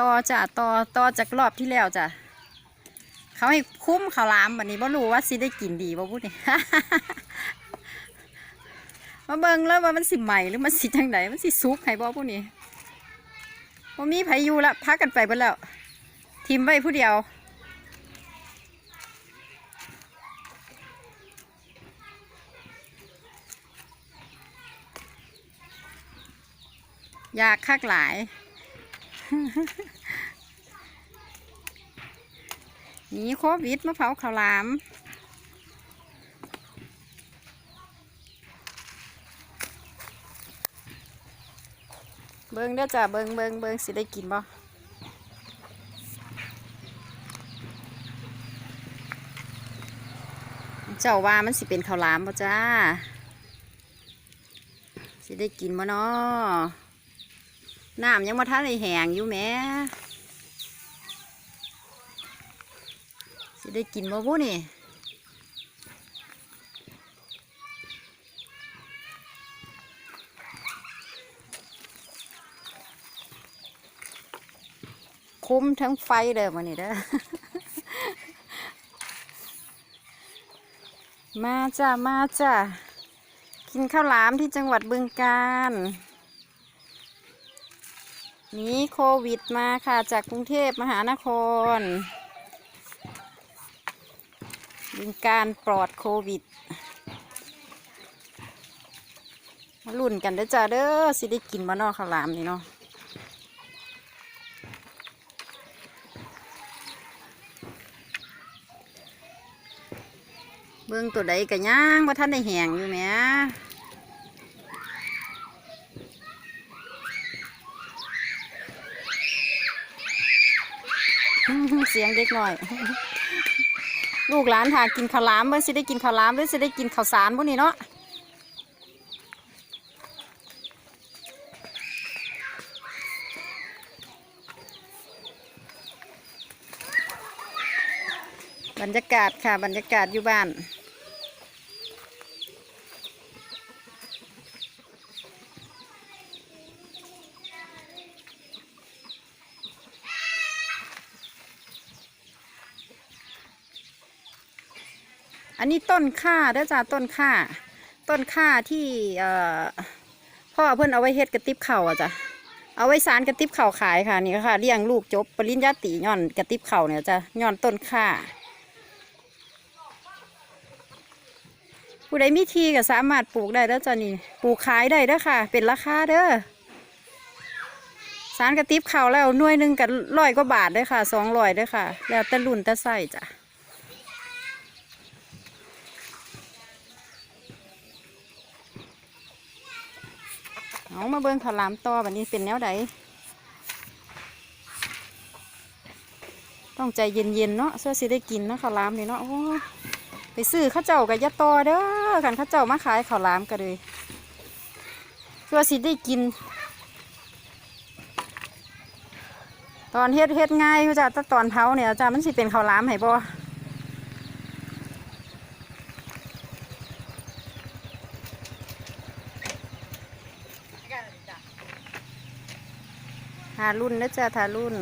ต่อจ้ะต่อต่อจากรอบที่แล้วจ้ะเขาให้คุ้มข้าวหลามวันนี้บ่รู้ว่าสิได้กินดีบ่พูดนี่ มาเบิ่งแล้วว่ามันสิใหม่หรือมันสิจังไดมันสิสุกให้บ่พูดนี่บ่มีไผอยู่ละพักกันไปเบิดแล้วทิมไว้ผู้เดียวอยากคักหลาย หนีโควิดมาเผาข้าวหลามเบิงเด้อจ้ะเบิงเบิงเบิงสิได้กินบ่เจ้าว่ามันสิเป็นข้าวหลามบ่จ้าสิได้กินบ่เนาะ น้ำยังมาทันได้แหงอยู่แม่สิได้กินบ่บุนี่คุ้มทั้งไฟเลยวันนี้เด้อ มาจ้า มาจ้า กินข้าวหลามที่จังหวัดบึงกาฬ หนีโควิดมาค่ะจากกรุงเทพมหานครบึงการปลอดโควิด มาลุ่นกันเด้อจ้าเด้อสิได้กินมานอกข้าวหลามนี่เนาะเบิ่งตัวใดกะย่างว่าท่านได้แหงอยู่แหม เสียงเด็กหน่อย ลูกหลานหากินข้าวหลามเมื่อสิได้กินข้าวหลามเพื่อสิได้กินข้าวสารพวกนี้เนาะบรรยากาศค่ะบรรยากาศอยู่บ้าน อันนี้ต้นข่าเด้อจ้าต้นข่าต้นข่าที่เอ่อพ่อเพิ่อนเอาไว้เฮ็ดกระติบเข่าอะจ้ะเอาไว้สารกระติบเข่าขายค่ะนี่ค่ะเลี้ยงลูกจบปริญญาตรีย้อนกระติบเข่าเนี่ยจ้ะย้อนต้นข่าผู้ใดมีทีก็สามารถปลูกได้แล้วจ้ะนี่ปลูกขายได้เด้อค่ะ เป็นราคาเด้อสารกระติบเข่าแล้วหน่วยหนึ่งกับร้อยกว่าบาทเด้อค่ะสองร้อยเด้อค่ะ แล้วแต่รุ่นแต่ไส้จ้ะ เอามาเบิ่งข้าวหลามต่อบัดนี้เป็นแนวใดต้องใจเย็นๆเนาะเสื้อสิได้กินเนาะข้าวหลามนี่เนาะโอ้ไปซื้อข้าวเจ้ากับยะต่อเด้อกันข้าวเจ้ามาขายข้าวหลามกันเลยเพื่อสิได้กิน ตอนเฮ็ดเฮ็ดง่ายอาจ้ะแต่ตอนเผาเนี่ยจ้ะมันสิเป็นข้าวหลามให้บ่ ทารุ่นนะจ๊ะทารุ่น